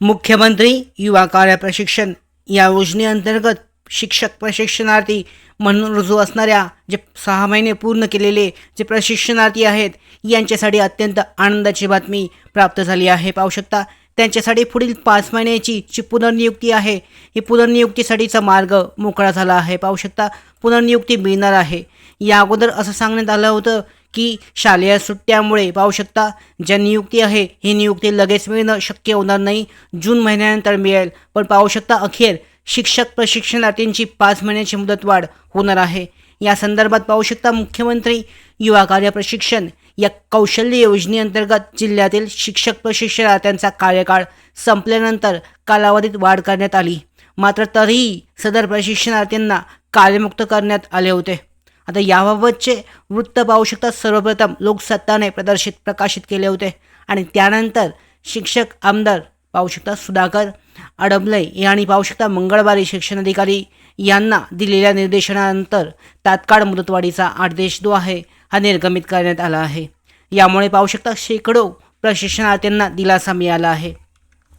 मुख्यमंत्री युवा कार्य प्रशिक्षण या योजनेअंतर्गत शिक्षक प्रशिक्षणार्थी म्हणून रुजू असणाऱ्या जे सहा महिने पूर्ण केलेले जे प्रशिक्षणार्थी आहेत यांच्यासाठी अत्यंत आनंदाची बातमी प्राप्त झाली आहे. पाहू शकता त्यांच्यासाठी पुढील पाच महिन्याची जी पुनर्नियुक्ती आहे ही पुनर्नियुक्तीसाठीचा मार्ग मोकळा झाला आहे. पाहू शकता पुनर्नियुक्ती मिळणार आहे. या अगोदर असं सांगण्यात आलं होतं की शालेय सुट्ट्यामुळे पाहू शकता ज्या नियुक्ती आहे ही नियुक्ती लगेच मिळणं शक्य होणार नाही जून महिन्यानंतर मिळेल. पण पाहू शकता अखेर शिक्षक प्रशिक्षणार्थींची पाच महिन्याची मुदतवाढ होणार आहे. या संदर्भात पाहू शकता मुख्यमंत्री युवा कार्य प्रशिक्षण या कौशल्य योजनेअंतर्गत जिल्ह्यातील शिक्षक प्रशिक्षणार्थ्यांचा कार्यकाळ संपल्यानंतर कालावधीत वाढ करण्यात आली. मात्र तरीही सदर प्रशिक्षणार्थींना कार्यमुक्त करण्यात आले होते. आता याबाबतचे वृत्त पाहू शकता. सर्वप्रथम लोकसत्ताने प्रदर्शित प्रकाशित केले होते. आणि त्यानंतर शिक्षक आमदार पाहू शकता. सुधाकर अडबले यांनी पाहू शकता. मंगळवारी शिक्षणाधिकारी यांना दिलेल्या निर्देशनानंतर तात्काळ मुदतवाढीचा आदेश जो आहे हा निर्गमित करण्यात आला आहे. यामुळे पाहू शकता शेकडो प्रशिक्षणार्थ्यांना दिलासा मिळाला आहे.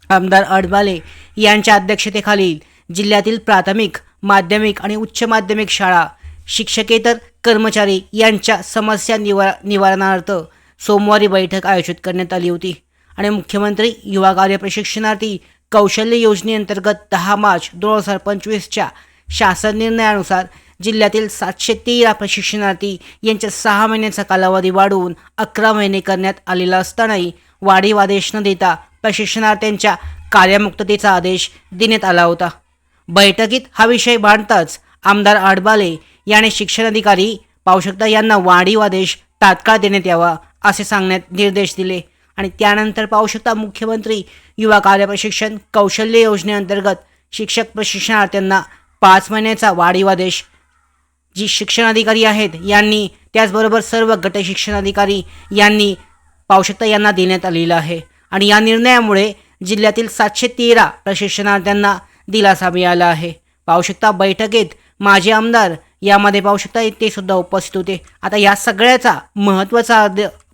आमदार अडबाले यांच्या अध्यक्षतेखालील जिल्ह्यातील प्राथमिक माध्यमिक आणि उच्च माध्यमिक शाळा शिक्षकेतर कर्मचारी यांच्या समस्या निवारा निवारणार्थ सोमवारी बैठक आयोजित करण्यात आली होती. आणि मुख्यमंत्री युवा कार्य प्रशिक्षणार्थी कौशल्य योजनेअंतर्गत दहा मार्च दोन हजार पंचवीसच्या शासन निर्णयानुसार जिल्ह्यातील सातशे तेरा प्रशिक्षणार्थी यांच्या सहा महिन्याचा कालावधी वाढवून अकरा महिने करण्यात आलेला असतानाही वाढीव आदेश न देता प्रशिक्षणार्थ्यांच्या कार्यमुक्ततेचा आदेश देण्यात आला होता. बैठकीत हा विषय मांडताच आमदार आडबाले याने शिक्षणाधिकारी अधिकारी शकता यांना वाढीव आदेश तात्काळ देण्यात यावा असे सांगण्यात निर्देश दिले. आणि त्यानंतर पावशक्ता मुख्यमंत्री युवा कार्य प्रशिक्षण कौशल्य योजनेअंतर्गत शिक्षक प्रशिक्षणार्थ्यांना पाच महिन्याचा वाढीव आदेश. जी शिक्षणाधिकारी आहेत यांनी त्याचबरोबर सर्व गट शिक्षणाधिकारी यांनी पावशक्ता यांना देण्यात आलेलं आहे. आणि या निर्णयामुळे जिल्ह्यातील सातशे तेरा प्रशिक्षणार्थ्यांना दिलासा मिळाला आहे. पावशक्ता बैठकीत माजी आमदार यामध्ये पाहू शकता ते सुद्धा उपस्थित होते. आता या सगळ्याचा महत्त्वाचा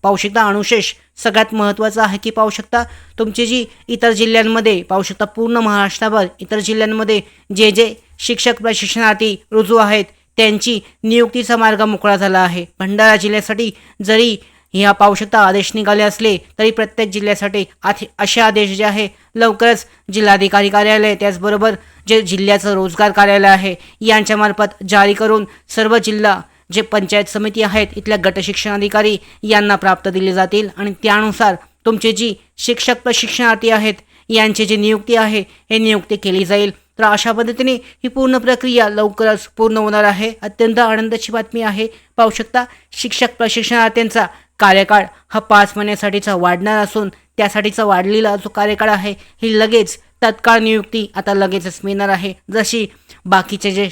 पाहू शकता अनुशेष सगळ्यात महत्त्वाचा आहे की पाहू शकता तुमची जी इतर जिल्ह्यांमध्ये पाहू शकता पूर्ण महाराष्ट्राभर इतर जिल्ह्यांमध्ये जे जे शिक्षक प्रशिक्षणार्थी रुजू आहेत त्यांची नियुक्तीचा मार्ग मोकळा झाला आहे. भंडारा जिल्ह्यासाठी जरी ह्या पाहू शकता आदेश निघाले असले तरी प्रत्येक जिल्ह्यासाठी आथे असे आदेश जे आहे लवकरच जिल्हाधिकारी कार्यालय त्याचबरोबर जे जिल्ह्याचं रोजगार कार्यालय आहे यांच्यामार्फत जारी करून सर्व जिल्हा जे पंचायत समिती आहेत इथल्या गटशिक्षण अधिकारी यांना प्राप्त दिले जातील. आणि त्यानुसार तुमचे जी शिक्षक प्रशिक्षणार्थी आहेत यांची जी नियुक्ती आहे हे नियुक्ती केली जाईल. तर अशा पद्धतीने ही पूर्ण प्रक्रिया लवकरच पूर्ण होणार आहे. अत्यंत आनंदाची बातमी आहे पाहू शकता शिक्षक प्रशिक्षणार्थ्यांचा. कार्यकाळ हा पाच महिन्यासाठीचा वाढणार असून त्यासाठीचा वाढलेला जो कार्यकाळ आहे ही लगेच तत्काळ नियुक्ती आता लगेचच मिळणार आहे. जशी बाकीचे जे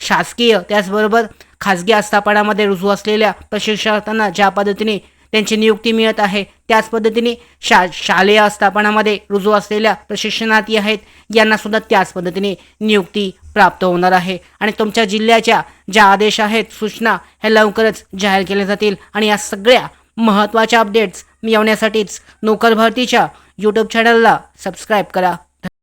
शासकीय त्याचबरोबर खाजगी आस्थापनामध्ये रुजू असलेल्या प्रशिक्षणार्थ्यांना ज्या पद्धतीने त्यांची नियुक्ती मिळत आहे त्याच पद्धतीने शा शालेय आस्थापनामध्ये रुजू असलेल्या प्रशिक्षणार्थी आहेत यांनासुद्धा त्याच पद्धतीने नियुक्ती प्राप्त होणार आहे. आणि तुमच्या जिल्ह्याच्या ज्या आदेश आहेत सूचना ह्या लवकरच जाहीर केल्या जातील. आणि या सगळ्या महत्त्वाच्या अपडेट्स मिळवण्यासाठीच नोकर भरतीच्या यूट्यूब चॅनलला सबस्क्राईब करा.